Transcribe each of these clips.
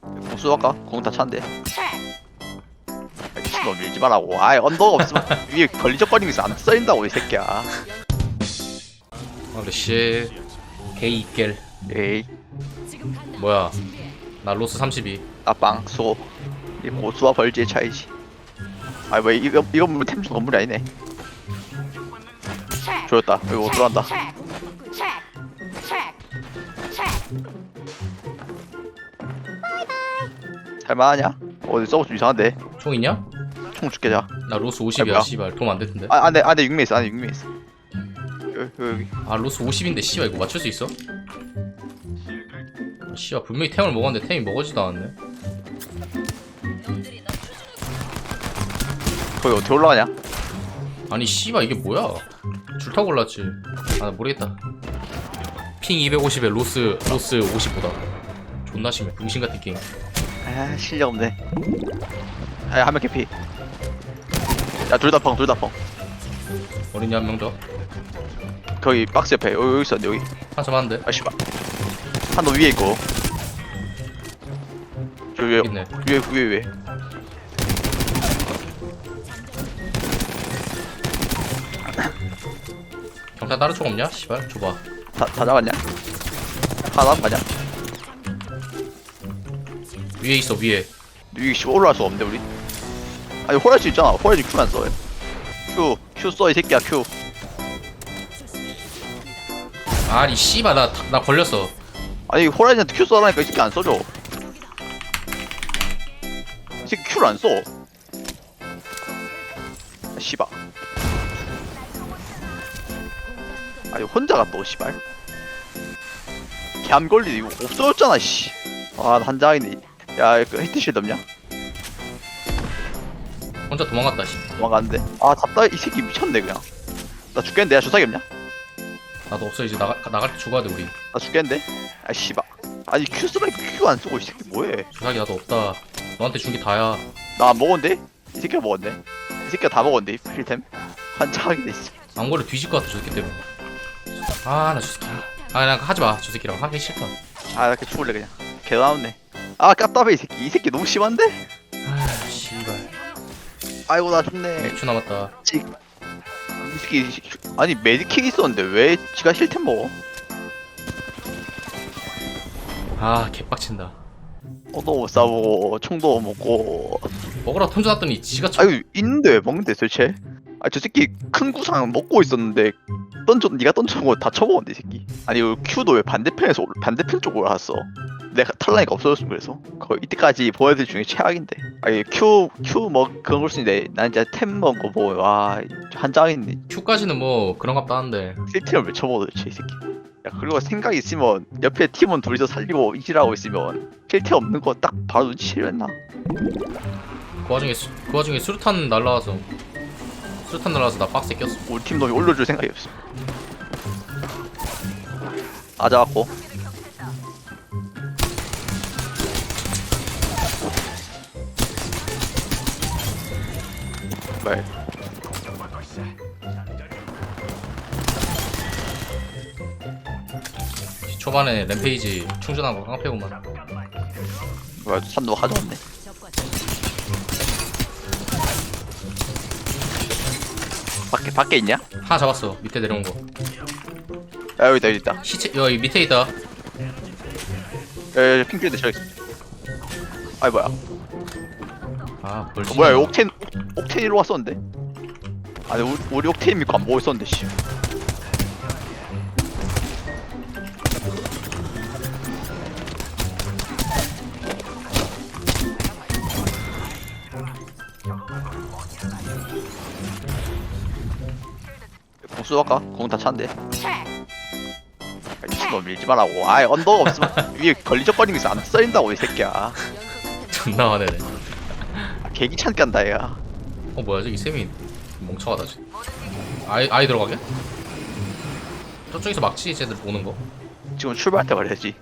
공수 할까? 공 다 찬데. 미친놈 밀지 말라고. 아이 언더가 없으면 위에 걸리적거리면서 안 써인다고 이 새끼야. 아씨 게이 깰 에이 뭐야 나 로스 32 나빵 수고. 이 고수와 벌지의 차이지. 아이 뭐 이거 이건 뭐 템중 건물이 아니네. 조였다. 여기 못 들어간다. 할만하냐? 어디 서버 좀 이상한데. 총 있냐? 총 줄게 자. 나 로스 아이, 50이야 뭐야? 씨발 도움 안될 텐데 아 안돼 안돼 6명 있어 안돼 6명 있어. 여기 여기. 아 로스 50인데 씨발 이거 맞출 수 있어? 아, 씨발 분명히 템을 먹었는데 템이 먹어지도 않았네 거기 어떻게 올라가냐? 아니 씨발 이게 뭐야 줄 타고 올랐지 아 나 모르겠다 핑 250에 로스 로스 50보다 존나 심해 병신 같은 게임 아 실력 없네. 아 한명 캐피. 야둘 다 펑, 둘 다 펑. 어린이 한 명 더 거기 박스 옆에 여기, 여기 있었는데 여기. 한참 하는데 아 씨발. 한너 위에 있고. 저 위에 있네 위에 위에 위에. 경찰 다른 총 없냐? 씨발 줘봐 다 다 잡았냐? 하나 남았냐? 위에 있어 위에 위에 씨 올라갈 수 없는데 우리. 아니 호라이즈 있잖아. 호라이즈 큐만 써. 큐, 큐써이 새끼야 큐. 아니 씨발 나, 나 걸렸어 아니 호라이즈한테 큐 써라니까 이 새끼 안 써줘. 이 새끼 큐를 안 써. 아, 씨발. 아니 혼자가 또 씨발. 갬 걸리 이거 없어졌잖아 씨. 아 한 장이네. 야 그 히트 실드 없냐? 혼자 도망갔다 씨 도망가는데. 아 답다 이 새끼 미쳤네 그냥. 나 죽겠는데 야 주사기 없냐? 나도 없어 이제 나가, 나갈 때 죽어야 돼 우리 나 죽겠는데? 아 씨발. 아니 큐 쓰라니까 큐안 쓰고 이 새끼 뭐해? 주사기 나도 없다 너한테 준 게 다야 나 안 먹었는데? 이 새끼가 먹었네. 이 새끼가 다 먹었는데 필템. 환장하게 씨. 안거를 뒤질 것 같아 저 새끼 때문에 아 나 저 새끼 아 그냥 하지 마 저 새끼랑 하기 싫다 아 이렇게 죽을래 그냥. 개 나왔네. 아 깝답해 이 새끼. 이 새끼 너무 심한데? 아 씨발 아이고 나 죽네. 맥주 남았다 찍. 이 새끼 아니 메디킥 있었는데 왜 지가 힐템 먹어? 아 개빡친다 어도 못 싸보고 총도 못 먹고. 먹으라 던져놨더니 지가 쳐 아유 있는데 왜 먹는데 도대체? 아 저 새끼 큰 구상 먹고 있었는데 던져 네가 던져놓은 거다 쳐먹었는데 이 새끼. 아니 이 큐도 왜 반대편에서 올- 반대편 쪽으로 왔어? 내가 탈라니까 없어졌으면 그래서. 거의 이때까지 보여들 중에 최악인데. 아니 큐큐뭐 그런 걸 쓰는데 난 진짜 템 보고 와 한장했네. Q까지는 뭐 그런갑다 하는데. 실팀을 왜 쳐먹어 도대체 이 새끼. 야 그리고 생각이 있으면 옆에 팀원 둘이서 살리고 이질하고 있으면 실팀 없는 거 딱 바로 눈치채렸나? 그 와중에 수, 그 와중에 수류탄 날라와서 수류탄 날라와서 나 박스에 꼈어. 우리 팀 놈이 올려줄 생각이 없어. 아자갖고 말 초반에 램페이지 충전하고 깡패구만. 뭐야 산도 가져왔네. 밖에 밖에 있냐? 하나 잡았어 밑에 내려온 거. 야 여기 있다 여기 있다. 시체 여기 밑에 있다. 야야야 핑크인데 저기 있어. 아이 뭐야. 아 어, 벌써 뭐야 여기 옥텐 옥- 옥텐이로 왔었는데? 아니 우리, 우리 옥텐 믿고 안 보고 있었는데 씨. 공수 할까? 공 다 찬데? 미친놈 밀지 말라고. 아이 언더가 없으면 위에 걸리적거리면서 안 써인다고 이 새끼야. 존나 화내네. 아, 개기찬 깐다 얘가 어 뭐야 저기 쌤이 멍청하다 지금. 아이 아이 들어가게? 저쪽에서 막지 쟤들 오는 거? 지금 출발할 때 말해야지.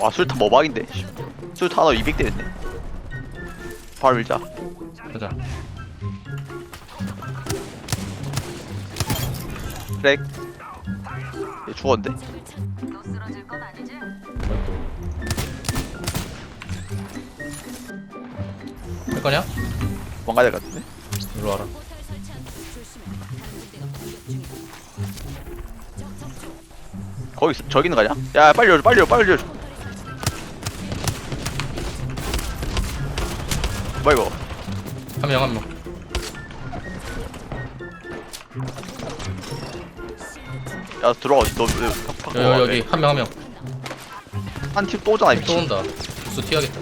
와 술탄 모박인데? 술탄 하나 200대 됐네. 바로 밀자. 가자. 크랙 얘 죽었는데? 할 거냐? 뭔가 될것 같은데 이리 와라. 거기 있어 저기 있는 거 아니야? 야 빨리 오줘 빨리 오줘 빨리 오줘 뭐야 이거 한 명, 한 명. 야 들어와. 너 여기, 여기, 한 명, 한 명. 한팀 또 오잖아 미친. 온다. 부스 튀어야겠다.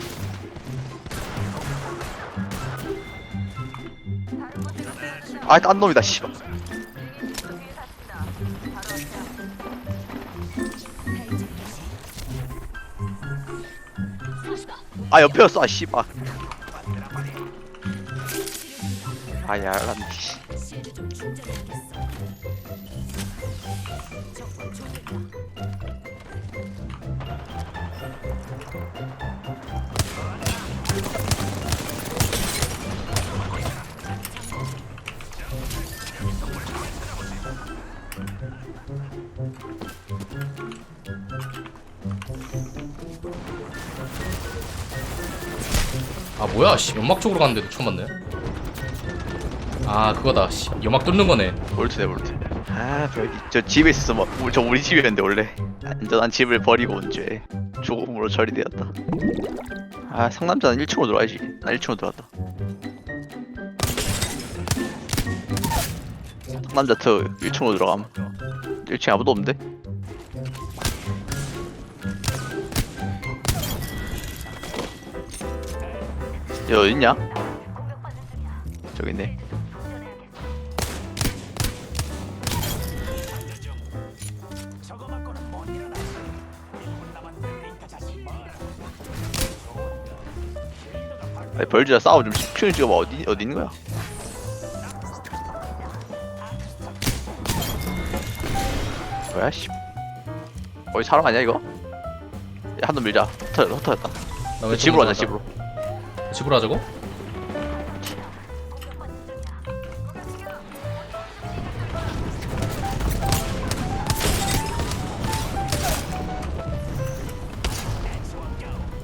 아딴 놈이다 씨발. 아 옆에였어 아 씨발. 아야 난 아, 뭐야, 씨. 연막 쪽으로 갔는데도 처음 봤네. 아, 그거다. 씨. 연막 뚫는 거네. 볼트네 볼트 아 별이 저 집에 있어서 뭐, 우리- 저 우리 집이었는데 원래 안전한 집을 버리고 온 죄 조금으로 처리되었다 아 상남자는 1층으로 들어와야지 난 1층으로 들어왔다 상남자 트 1층으로 들어감 1층에 아무도 없는데? 얘 어딨냐? 저기 있네 아니 벌주야 싸워 좀 퓨즈 찍어봐 어디 어디 있는 거야? 뭐야 씨 거기 사람 아니야 이거? 한놈 밀자 나 왼쪽으로 집으로 가자. 집으로 집으로 하자고?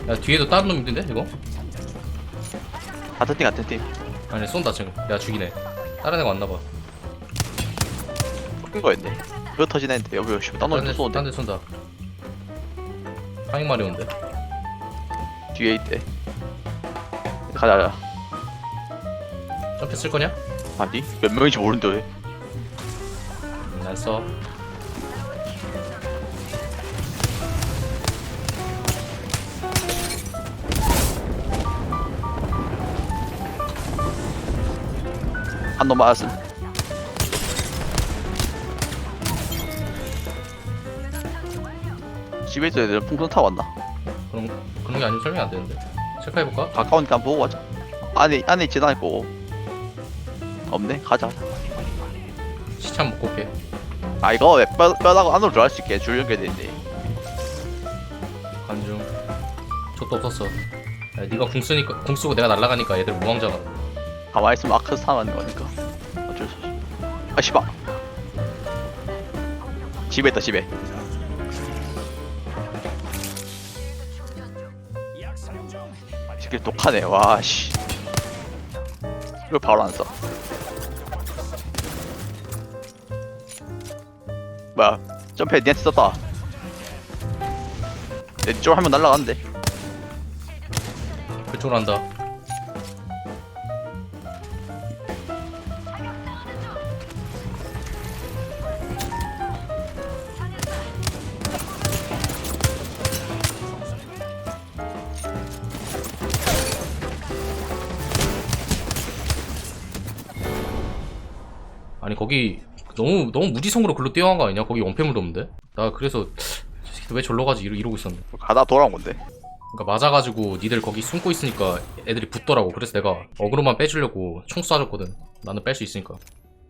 야 뒤에도 다른 놈 있는데 이거? 같은 팀 같은 팀. 아니 쏜다 지금. 야 죽이네. 다른 애가 왔나봐. 섞인 거였네. 그거 터지나 했는데 여기 여기 딴 놈이 또 쏘는데. 딴데 쏜다. 파잉마리 온대. 뒤에 있대 가자. 점프 쓸 거냐? 아니 몇 명인지 모르는데 왜? 음, 난 써 한놈 맞았음. 집에 있던 애들은 풍선 타고 왔나? 그런 그런 게 아니면 설명이 안 되는데 체크해볼까? 가까우니까 보고 가자. 안에 안에 있지도 않고. 없네? 가자. 한번 먹고 올게. 아 이거 왜 뼈, 뼈다고 안으로 들어갈 수 있게 줄 연결돼 있네 간중. 족도 없었어. 야, 네가 궁 쓰니까 궁 쓰고 내가 날아가니까 애들 무왕자가. 가만히 있으면 아크 사는 거니까. 어쩔 수 없어. 아 씨발. 집에 있다 집에 이 새끼 독하네. 와씨. 이걸 바로 안써. 뭐야? 점프해 니한테 썼다. 내 쪽으로 한명 날라갔는데. 그쪽으로 한다 거기 너무 너무 무지성으로 글로 뛰어간 거 아니냐? 거기 원패물도 없는데? 나 그래서 왜 절로 가지? 이러, 이러고 있었는데. 가다 돌아온 건데. 그러니까 맞아가지고 니들 거기 숨고 있으니까 애들이 붙더라고. 그래서 내가 어그로만 빼주려고 총 쏴줬거든. 나는 뺄 수 있으니까.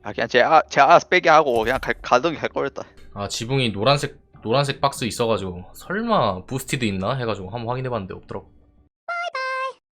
아 그냥 제, 아, 제 알아서 빼게 하고 그냥 가, 가던 갈 거였다. 아 지붕이 노란색 노란색 박스 있어가지고 설마 부스티드 있나? 해가지고 한번 확인해봤는데 없더라고